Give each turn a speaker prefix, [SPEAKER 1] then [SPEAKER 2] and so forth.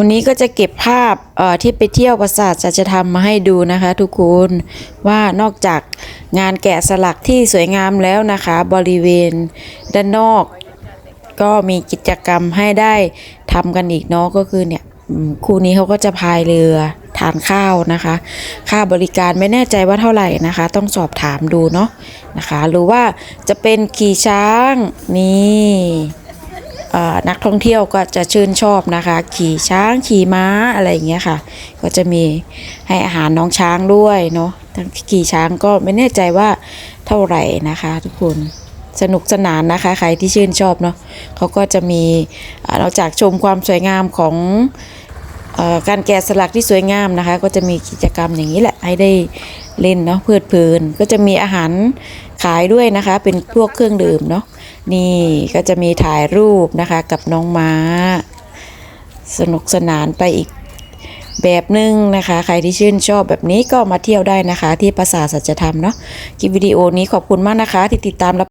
[SPEAKER 1] วันนี้ก็จะเก็บภาพที่ไปเที่ยวปราสาทสัจธรรมมาให้ดูนะคะทุกคนว่านอกจากงานแกะสลักที่สวยงามแล้วนะคะ บริเวณด้านนอก ก็มีกิจกรรมให้ได้ทำกันอีกเนาะก็คือเนี่ยอืมคู่นี้เขาก็จะพายเรือทานข้าวนะคะ ค่าบริการไม่แน่ใจว่าเท่าไหร่นะคะ ต้องสอบถามดูเนาะนะคะ หรือว่าจะเป็นขี่ช้างนี่ นักท่องเที่ยวก็จะชื่นชอบนะคะ ขี่ช้างขี่ม้าอะไรอย่างเงี้ยค่ะ ก็จะมีให้อาหารน้องช้างด้วยเนาะขี่ช้างก็ไม่แน่ใจว่าเท่าไหร่นะคะ ทุกคนสนุกสนานนะคะใครที่ชื่นชอบเนาะเขาก็จะมีอ่านอกจากชมความสวยงามของอการแกะสลักที่สวยงามนะคะ ก็จะมีกิจกรรมอย่างนี้แหละให้ได้ เล่นเนาะเพลิดเพลินก็จะมีอาหารขายด้วยนะคะ เป็นพวกเครื่องดื่มเนาะนี่ก็จะมีถ่ายรูปนะคะกับน้องม้า สนุกสนานไปอีกแบบหนึ่งนะคะ ใครที่ชื่นชอบแบบนี้ก็มาเที่ยวได้นะคะ ที่ปราสาทสัจธรรมเนาะคลิปวิดีโอนี้ขอบคุณมากนะคะ ที่ติดตามรับ